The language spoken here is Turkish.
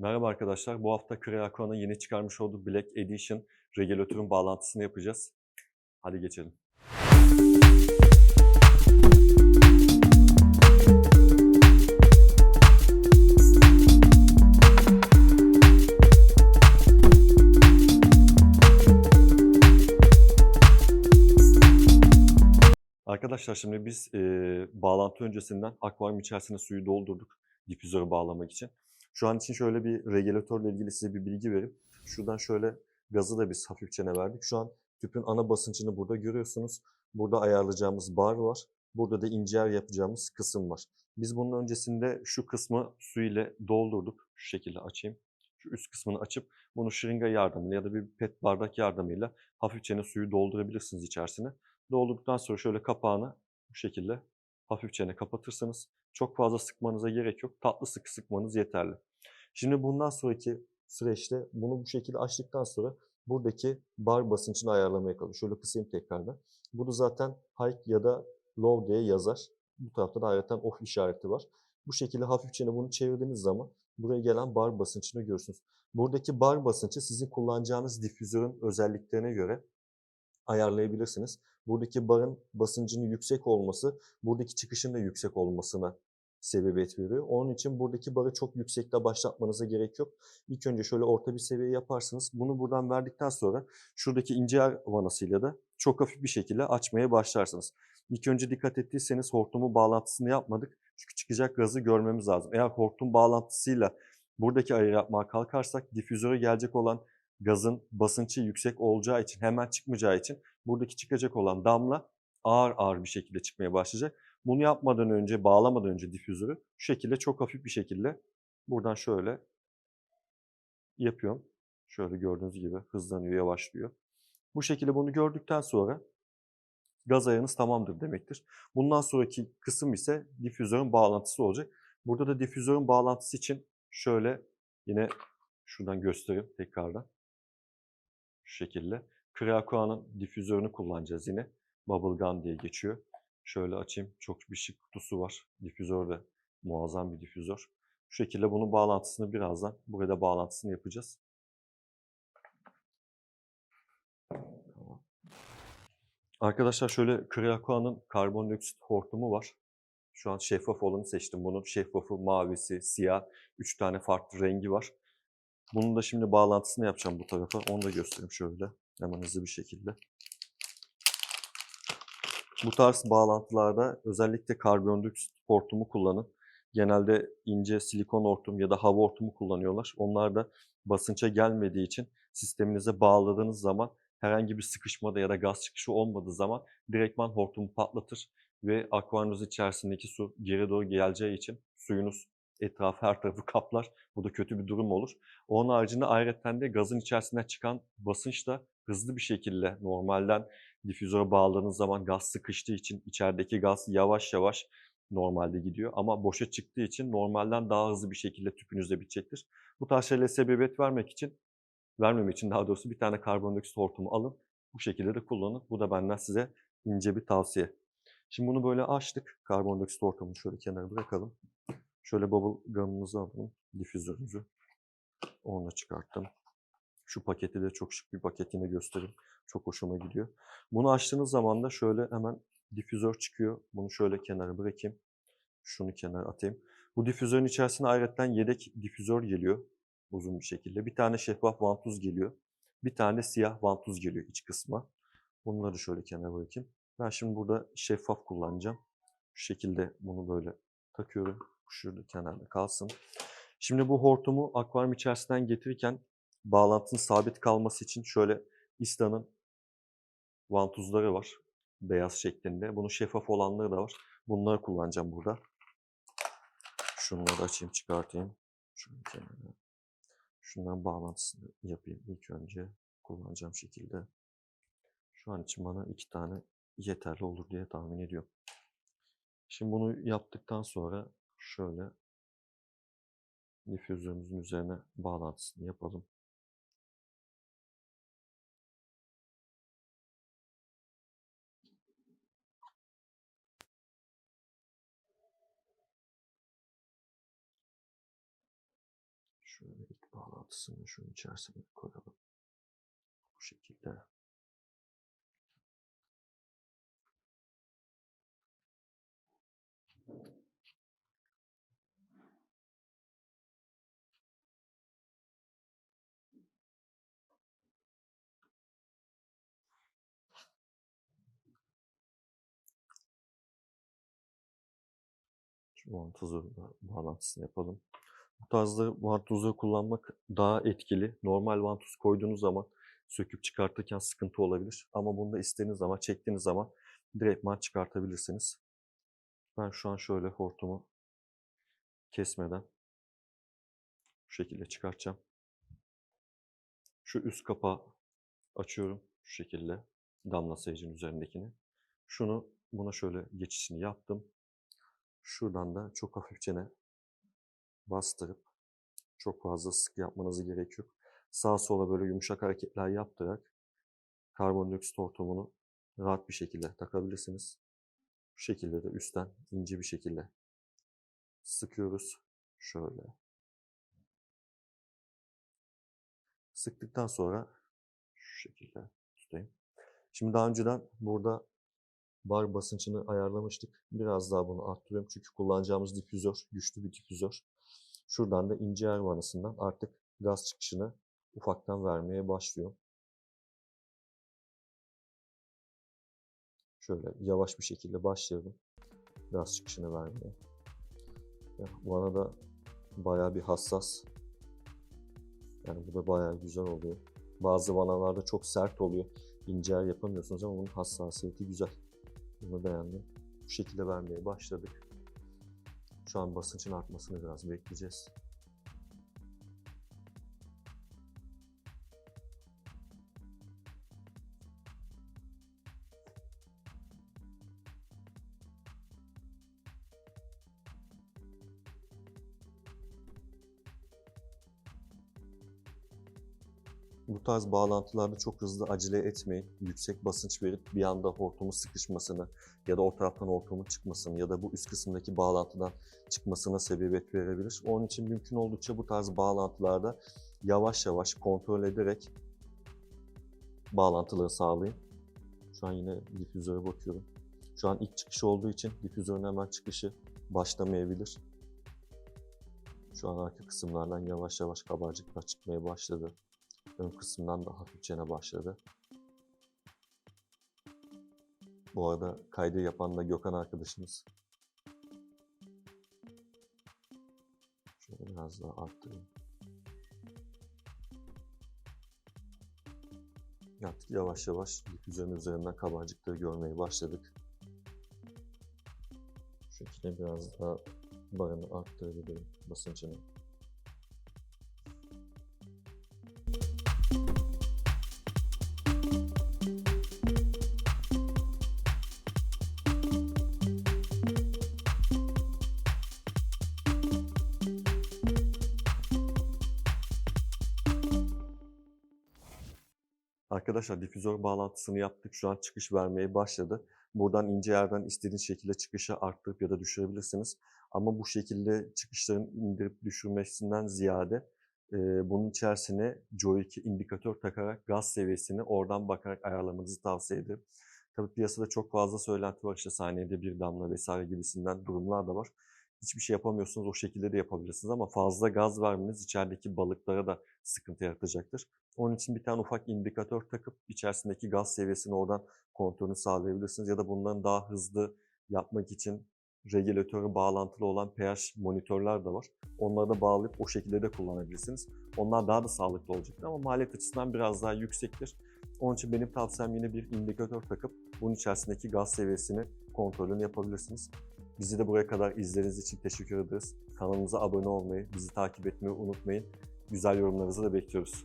Merhaba arkadaşlar. Bu hafta Creaco'nun yeni çıkarmış olduğu Black Edition regülatörün bağlantısını yapacağız. Hadi geçelim. Arkadaşlar şimdi biz eee, bağlantı öncesinden akvaryum içerisine suyu doldurduk difüzörü bağlamak için. Şu an için şöyle bir regülatörle ilgili size bir bilgi vereyim. Şuradan şöyle gazı da biz hafifçe verdik. Şu an tüpün ana basıncını burada görüyorsunuz. Burada ayarlayacağımız bar var. Burada da ince ayar yapacağımız kısım var. Biz bunun öncesinde şu kısmı su ile doldurduk. Şu şekilde açayım. Şu üst kısmını açıp bunu şırınga yardımıyla ya da bir pet bardak yardımıyla hafifçe suyu doldurabilirsiniz içerisine. Doldurduktan sonra şöyle kapağını bu şekilde hafifçe kapatırsanız çok fazla sıkmanıza gerek yok. Tatlı sık sıkmanız yeterli. Şimdi bundan sonraki süreçte bunu bu şekilde açtıktan sonra buradaki bar basıncını ayarlamaya kalıyor. Şöyle kısayım tekrardan. Bunu zaten high ya da low diye yazar. Bu tarafta da ayrıca off işareti var. Bu şekilde hafifçe bunu çevirdiğiniz zaman buraya gelen bar basıncını görürsünüz. Buradaki bar basıncı sizin kullanacağınız difüzörün özelliklerine göre ayarlayabilirsiniz. Buradaki barın basıncının yüksek olması, buradaki çıkışın da yüksek olmasına sebebiyet veriyor. Onun için buradaki barı çok yüksekte başlatmanıza gerek yok. İlk önce şöyle orta bir seviye yaparsınız. Bunu buradan verdikten sonra şuradaki ince ayar vanasıyla da çok hafif bir şekilde açmaya başlarsınız. İlk önce dikkat ettiyseniz hortumu bağlantısını yapmadık. Çünkü çıkacak gazı görmemiz lazım. Eğer hortum bağlantısıyla buradaki ayarı yapmaya kalkarsak difüzöre gelecek olan gazın basıncı yüksek olacağı için hemen çıkmayacağı için buradaki çıkacak olan damla ağır ağır bir şekilde çıkmaya başlayacak. Bunu yapmadan önce, bağlamadan önce difüzörü şu şekilde çok hafif bir şekilde buradan şöyle yapıyorum. Şöyle gördüğünüz gibi hızlanıyor, yavaşlıyor. Bu şekilde bunu gördükten sonra gaz ayarınız tamamdır demektir. Bundan sonraki kısım ise difüzörün bağlantısı olacak. Burada da difüzörün bağlantısı için şöyle yine şuradan göstereyim tekrardan. Şu şekilde. Krakoa'nın difüzörünü kullanacağız yine. Bubblegum diye geçiyor. Şöyle açayım. Çok bir şık kutusu var. Difüzör de muazzam bir difüzör. Şu şekilde bunun bağlantısını birazdan burada bağlantısını yapacağız. Arkadaşlar şöyle Krakoa'nın karbondioksit hortumu var. Şu an şeffaf olanı seçtim. Bunun şeffafı, mavisi, siyah. Üç tane farklı rengi var. Bunun da şimdi bağlantısını yapacağım bu tarafa. Onu da göstereyim şöyle. Hemen hızlı bir şekilde. Bu tarz bağlantılarda özellikle karbondioksit hortumu kullanın. Genelde ince silikon hortum ya da hava hortumu kullanıyorlar. Onlar da basınça gelmediği için sisteminize bağladığınız zaman herhangi bir sıkışmada ya da gaz çıkışı olmadığı zaman direktman hortumu patlatır ve akvaryumunuz içerisindeki su geri doğru geleceği için suyunuz etrafı her tarafı kaplar. Bu da kötü bir durum olur. Onun haricinde ayrıca de gazın içerisinden çıkan basınç da hızlı bir şekilde normalden difüzöre bağladığınız zaman gaz sıkıştığı için içerideki gaz yavaş yavaş normalde gidiyor. Ama boşa çıktığı için normalden daha hızlı bir şekilde tüpünüzde bitecektir. Bu tarz şeylere sebebiyet vermek için, vermemek için daha doğrusu bir tane karbondioksit hortumu alın. Bu şekilde de kullanın. Bu da benden size ince bir tavsiye. Şimdi bunu böyle açtık. Karbondioksit hortumunu şöyle kenara bırakalım. Şöyle bubble gum'ımızı alalım. Difüzörümüzü. Onu da çıkarttım. Şu paketi de çok şık bir paket yine göstereyim. Çok hoşuma gidiyor. Bunu açtığınız zaman da şöyle hemen difüzör çıkıyor. Bunu şöyle kenara bırakayım. Şunu kenara atayım. Bu difüzörün içerisine ayrıca yedek difüzör geliyor. Uzun bir şekilde. Bir tane şeffaf vantuz geliyor. Bir tane siyah vantuz geliyor iç kısma. Bunları şöyle kenara bırakayım. Ben şimdi burada şeffaf kullanacağım. Şu şekilde bunu böyle takıyorum. Şurada kenarda kalsın. Şimdi bu hortumu akvaryum içerisinden getirirken bağlantının sabit kalması için şöyle İsta'nın vantuzları var. Beyaz şeklinde. Bunun şeffaf olanları da var. Bunları kullanacağım burada. Şunları açayım çıkartayım. Şundan bağlantısını yapayım ilk önce. Kullanacağım şekilde. Şu an için bana iki tane yeterli olur diye tahmin ediyorum. Şimdi bunu yaptıktan sonra şöyle difüzörümüzün üzerine bağlantısını yapalım. Şöyle ilk bağlantısını şunun içerisine koyalım. Bu şekilde. Şu vantuzun da bağlantısını yapalım. Bu tarzda vantuzları kullanmak daha etkili. Normal vantuz koyduğunuz zaman söküp çıkartırken sıkıntı olabilir. Ama bunu da istediğiniz zaman, çektiğiniz zaman direktman çıkartabilirsiniz. Ben şu an şöyle hortumu kesmeden bu şekilde çıkartacağım. Şu üst kapağı açıyorum şu şekilde damla sayıcının üzerindekini. Şunu buna şöyle geçişini yaptım. Şuradan da çok hafifçene bastırıp çok fazla sık yapmanızı gerek yok. Sağa sola böyle yumuşak hareketler yaptırarak karbondioksit hortumunu rahat bir şekilde takabilirsiniz. Bu şekilde de üstten ince bir şekilde sıkıyoruz. Şöyle. Sıktıktan sonra şu şekilde tutayım. Şimdi daha önceden burada bar basıncını ayarlamıştık. Biraz daha bunu arttırıyorum çünkü kullanacağımız difüzör güçlü bir difüzör. Şuradan da ince yer vanasından artık gaz çıkışını ufaktan vermeye başlıyor. Şöyle yavaş bir şekilde başlayalım gaz çıkışını vermeye. Ya, vana da bayağı bir hassas. Yani bu da bayağı güzel oluyor. Bazı vanalarda çok sert oluyor. İnce yapamıyorsunuz ama bunun hassasiyeti güzel. Bunu beğendim. Bu şekilde vermeye başladık. Şu an basıncın artmasını biraz bekleyeceğiz. Bu tarz bağlantılarda çok hızlı acele etmeyin. Yüksek basınç verip bir anda hortumun sıkışmasını ya da o taraftan hortumun çıkmasını ya da bu üst kısımdaki bağlantıdan çıkmasına sebebiyet verebilir. Onun için mümkün oldukça bu tarz bağlantılarda yavaş yavaş kontrol ederek bağlantıları sağlayın. Şu an yine difüzöre bakıyorum. Şu an ilk çıkış olduğu için difüzörün hemen çıkışı başlamayabilir. Şu an arka kısımlardan yavaş yavaş kabarcıklar çıkmaya başladı. Ön kısımdan da hafifçene başladı. Bu arada kaydı yapan da Gökhan arkadaşımız. Şöyle biraz daha arttırayım. Artık yavaş yavaş difüzörün üzerinden kabarcıkları görmeye başladık. Şu şekilde biraz daha barını arttırabilirim basıncını. Arkadaşlar difüzör bağlantısını yaptık. Şu an çıkış vermeye başladı. Buradan ince yerden istediğiniz şekilde çıkışı arttırıp ya da düşürebilirsiniz. Ama bu şekilde çıkışların indirip düşürmesinden ziyade e, bunun içerisine Joy 2 indikatör takarak gaz seviyesini oradan bakarak ayarlamanızı tavsiye ederim. Tabii piyasada çok fazla söylenti var işte saniyede bir damla vesaire gibisinden durumlar da var. Hiçbir şey yapamıyorsunuz o şekilde de yapabilirsiniz ama fazla gaz vermeniz içerideki balıklara da sıkıntı yaratacaktır. Onun için bir tane ufak indikatör takıp içerisindeki gaz seviyesini oradan kontrolünü sağlayabilirsiniz. Ya da bundan daha hızlı yapmak için regülatörü bağlantılı olan pH monitörler de var. Onları da bağlayıp o şekilde de kullanabilirsiniz. Onlar daha da sağlıklı olacaktır ama maliyet açısından biraz daha yüksektir. Onun için benim tavsiyem yine bir indikatör takıp bunun içerisindeki gaz seviyesini kontrolünü yapabilirsiniz. Bizi de buraya kadar izlediğiniz için teşekkür ederiz. Kanalımıza abone olmayı, bizi takip etmeyi unutmayın. Güzel yorumlarınızı da bekliyoruz.